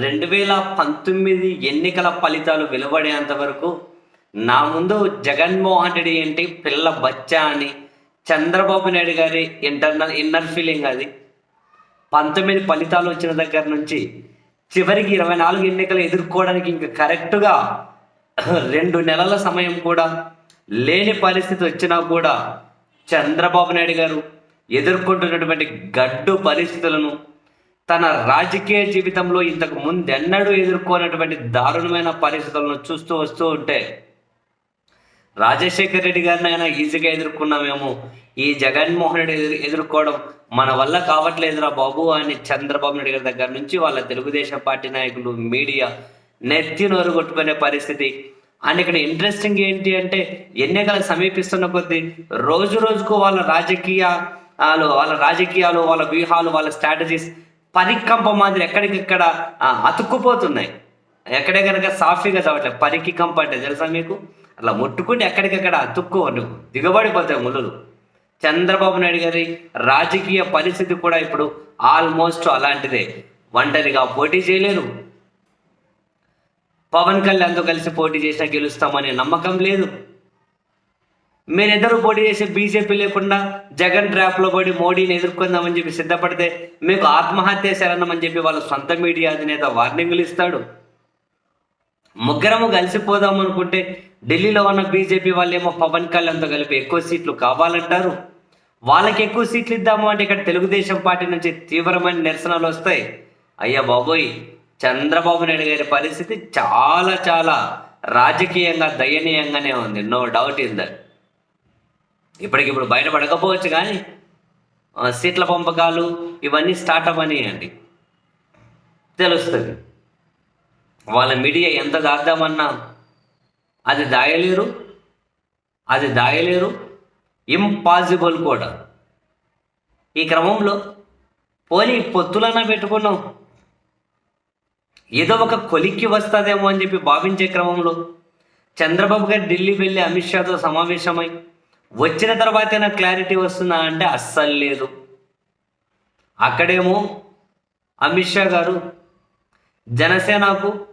రెండు వేల పంతొమ్మిది ఎన్నికల ఫలితాలు వెలువడేంత వరకు నా ముందు జగన్మోహన్ రెడ్డి ఏంటి పిల్ల బచ్చా అని చంద్రబాబు నాయుడు గారి ఇంటర్నల్ ఇన్నర్ ఫీలింగ్ అది. పంతొమ్మిది ఫలితాలు వచ్చిన దగ్గర నుంచి చివరికి ఇరవై నాలుగు ఎన్నికలు ఎదుర్కోవడానికి ఇంకా కరెక్ట్గా రెండు నెలల సమయం కూడా లేని పరిస్థితి వచ్చినా కూడా చంద్రబాబు నాయుడు గారు ఎదుర్కొంటున్నటువంటి గడ్డు పరిస్థితులను తన రాజకీయ జీవితంలో ఇంతకు ముందెన్నడూ ఎదుర్కొన్నటువంటి దారుణమైన పరిస్థితులను చూస్తూ వస్తూ ఉంటే రాజశేఖర రెడ్డి గారిని అయినా ఈజీగా ఎదుర్కొన్నామేమో. ఈ జగన్మోహన్ రెడ్డి ఎదురు ఎదుర్కోవడం మన వల్ల కావట్లేదురా బాబు అని చంద్రబాబు నాయుడు గారి దగ్గర నుంచి వాళ్ళ తెలుగుదేశం పార్టీ నాయకులు మీడియా నెత్తి నోరు కొట్టుకునే పరిస్థితి. అండ్ ఇక్కడ ఇంట్రెస్టింగ్ ఏంటి అంటే ఎన్నికలు సమీపిస్తున్న కొద్దీ రోజు రోజుకు వాళ్ళ రాజకీయాలు వాళ్ళ రాజకీయాలు వాళ్ళ వ్యూహాలు వాళ్ళ స్ట్రాటజీస్ పరికంప మాదిరి ఎక్కడికిక్కడ అతుక్కుపోతున్నాయి. ఎక్కడే కనుక సాఫీగా చదవట్లేదు పరికి కంప అంటే తెలుసా మీకు? అలా ముట్టుకుంటే ఎక్కడికక్కడ అతుక్కు నువ్వు దిగబడిపోతాయి ముళ్ళు చంద్రబాబు నాయుడు గారి రాజకీయ పరిస్థితి కూడా ఇప్పుడు ఆల్మోస్ట్ అలాంటిదే. ఒంటరిగా పోటీ చేయలేరు. పవన్ కళ్యాణ్తో కలిసి పోటీ చేసినా గెలుస్తామనే నమ్మకం లేదు. మీరిద్దరూ పోటీ చేసి బీజేపీ లేకుండా జగన్ ట్రాప్లో పడి మోడీని ఎదుర్కొందామని చెప్పి సిద్ధపడితే మీకు ఆత్మహత్య శరణమని చెప్పి వాళ్ళ సొంత మీడియా అధినేత వార్నింగులు ఇస్తాడు. ముగ్గురము కలిసిపోదాం అనుకుంటే ఢిల్లీలో ఉన్న బీజేపీ వాళ్ళేమో పవన్ కళ్యాణ్తో కలిపి ఎక్కువ సీట్లు కావాలంటారు. వాళ్ళకి ఎక్కువ సీట్లు ఇద్దాము అంటే ఇక్కడ తెలుగుదేశం పార్టీ నుంచి తీవ్రమైన నిరసనలు వస్తాయి. అయ్యా బాబోయ్ చంద్రబాబు నాయుడు గారి పరిస్థితి చాలా చాలా రాజకీయంగా దయనీయంగానే ఉంది. నో డౌట్ ఇన్ దట్ ఇప్పటికిప్పుడు బయటపడకపోవచ్చు కానీ సీట్ల పంపకాలు ఇవన్నీ స్టార్ట్ అవ్వనియండి తెలుస్తుంది. వాళ్ళ మీడియా ఎంత దాద్దామన్నా అది దాయలేరు అది దాయలేరు ఇంపాసిబుల్ కూడా. ఈ క్రమంలో పోనీ పొత్తులన్నా పెట్టుకున్నాం. ఏదో ఒక కొలిక్కి వస్తుందేమో అని చెప్పి భావించే క్రమంలో చంద్రబాబు గారు ఢిల్లీ వెళ్ళి అమిత్ షాతో సమావేశమై వచ్చిన తర్వాతైనా క్లారిటీ వస్తుందా అంటే అస్సలు లేదు. అక్కడేమో అమిత్ షా గారు జనసేనకు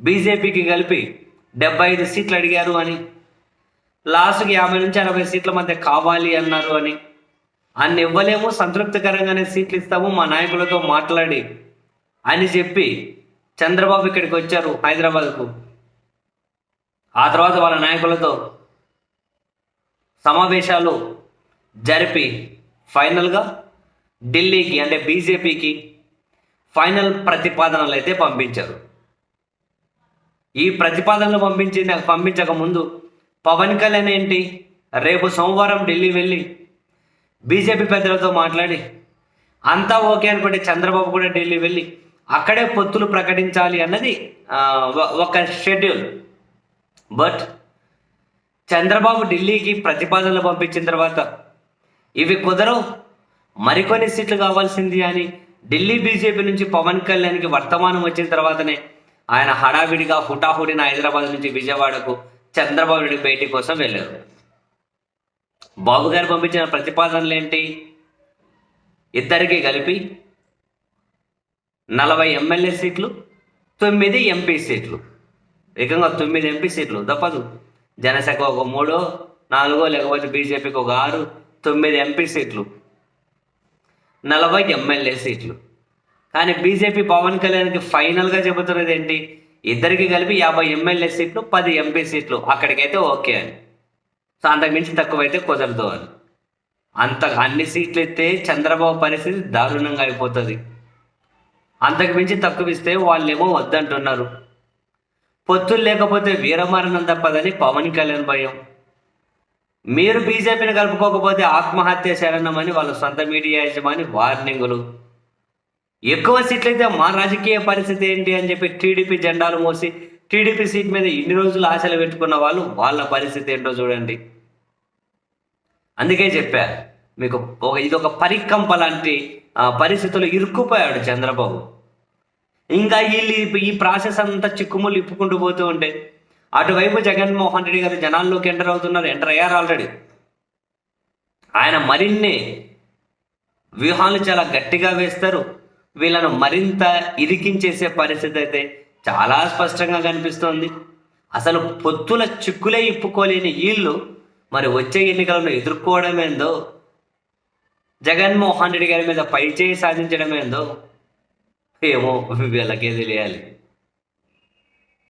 బీజేపీకి కలిపి డెబ్బై ఐదు సీట్లు అడిగారు అని లాస్ట్కి యాభై నుంచి అరవై సీట్ల మధ్య కావాలి అన్నారు అని. అన్ని ఇవ్వలేము సంతృప్తికరంగానే సీట్లు ఇస్తాము మా నాయకులతో మాట్లాడి అని చెప్పి చంద్రబాబు ఇక్కడికి వచ్చారు హైదరాబాద్కు. ఆ తర్వాత వాళ్ళ నాయకులతో సమావేశాలు జరిపి ఫైనల్గా ఢిల్లీకి అంటే బీజేపీకి ఫైనల్ ప్రతిపాదనలు అయితే పంపించారు. ఈ ప్రతిపాదనలు పంపించి పంపించక ముందు పవన్ కళ్యాణ్ ఏంటి? రేపు సోమవారం ఢిల్లీ వెళ్ళి బీజేపీ పెద్దలతో మాట్లాడి అంతా ఓకే అనుకుంటే చంద్రబాబు కూడా ఢిల్లీ వెళ్ళి అక్కడే పొత్తులు ప్రకటించాలి అన్నది ఒక షెడ్యూల్. బట్ చంద్రబాబు ఢిల్లీకి ప్రతిపాదనలు పంపించిన తర్వాత ఇవి కుదరవు. మరికొన్ని సీట్లు కావాల్సింది అని ఢిల్లీ బీజేపీ నుంచి పవన్ కళ్యాణ్కి వర్తమానం వచ్చిన తర్వాతనే ఆయన హడావిడిగా హుటాహుడిన హైదరాబాద్ నుంచి విజయవాడకు చంద్రబాబు నాయుడు భేటీ కోసం వెళ్ళారు. బాబు గారు పంపించిన ప్రతిపాదనలు ఏంటి ఇద్దరికి కలిపి నలభై ఎమ్మెల్యే సీట్లు తొమ్మిది ఎంపీ సీట్లు. ఏకంగా తొమ్మిది ఎంపీ సీట్లు తప్పదు. జనసేన ఒక మూడో నాలుగో లేకపోతే బీజేపీకి ఒక ఆరు తొమ్మిది ఎంపీ సీట్లు నలభై ఎమ్మెల్యే సీట్లు. కానీ బీజేపీ పవన్ కళ్యాణ్కి ఫైనల్గా చెబుతున్నది ఏంటి? ఇద్దరికి కలిపి యాభై ఎమ్మెల్యే సీట్లు పది ఎంపీ సీట్లు. అక్కడికైతే ఓకే అని. సో అంతకుమించి తక్కువైతే కుదరదు అని. అంత అన్ని సీట్లు ఇస్తే చంద్రబాబు పరిస్థితి దారుణంగా అయిపోతుంది. అంతకుమించి తక్కువ ఇస్తే వాళ్ళేమో వద్దంటున్నారు. పొత్తులు లేకపోతే వీరమరణం తప్పదని పవన్ కళ్యాణ్ భయం. మీరు బీజేపీని కలుపుకోకపోతే ఆత్మహత్య శరణమని వాళ్ళ సొంత మీడియా యజమాని వార్నింగులు. ఎక్కువ సీట్లు అయితే మా రాజకీయ పరిస్థితి ఏంటి అని చెప్పి టీడీపీ జెండాలు మోసి టీడీపీ సీట్ మీద ఇన్ని రోజులు ఆశలు పెట్టుకున్న వాళ్ళు వాళ్ళ పరిస్థితి ఏంటో చూడండి. అందుకే చెప్పా మీకు ఒక ఇది ఒక పరికంప లాంటి పరిస్థితులు ఇరుక్కుపోయాడు చంద్రబాబు. ఇంకా వీళ్ళు ఈ- ప్రాసెస్ అంతా చిక్కుములు ఇప్పుకుంటూ పోతూ ఉంటే అటువైపు జగన్మోహన్ రెడ్డి గారు జనాల్లోకి ఎంటర్ అవుతున్నారు ఎంటర్ అయ్యారు ఆల్రెడీ. ఆయన మరిన్ని వ్యూహాలు చాలా గట్టిగా వేస్తారు. వీళ్ళను మరింత ఇరికించేసే పరిస్థితి అయితే చాలా స్పష్టంగా కనిపిస్తోంది. అసలు పొత్తుల చిక్కులే ఇప్పుకోలేని వీళ్ళు మరి వచ్చే ఎన్నికలను ఎదుర్కోవడమేందో జగన్మోహన్ రెడ్డి గారి మీద పైచేయి సాధించడమేందో ఏమో వీళ్ళకే తెలియాలి.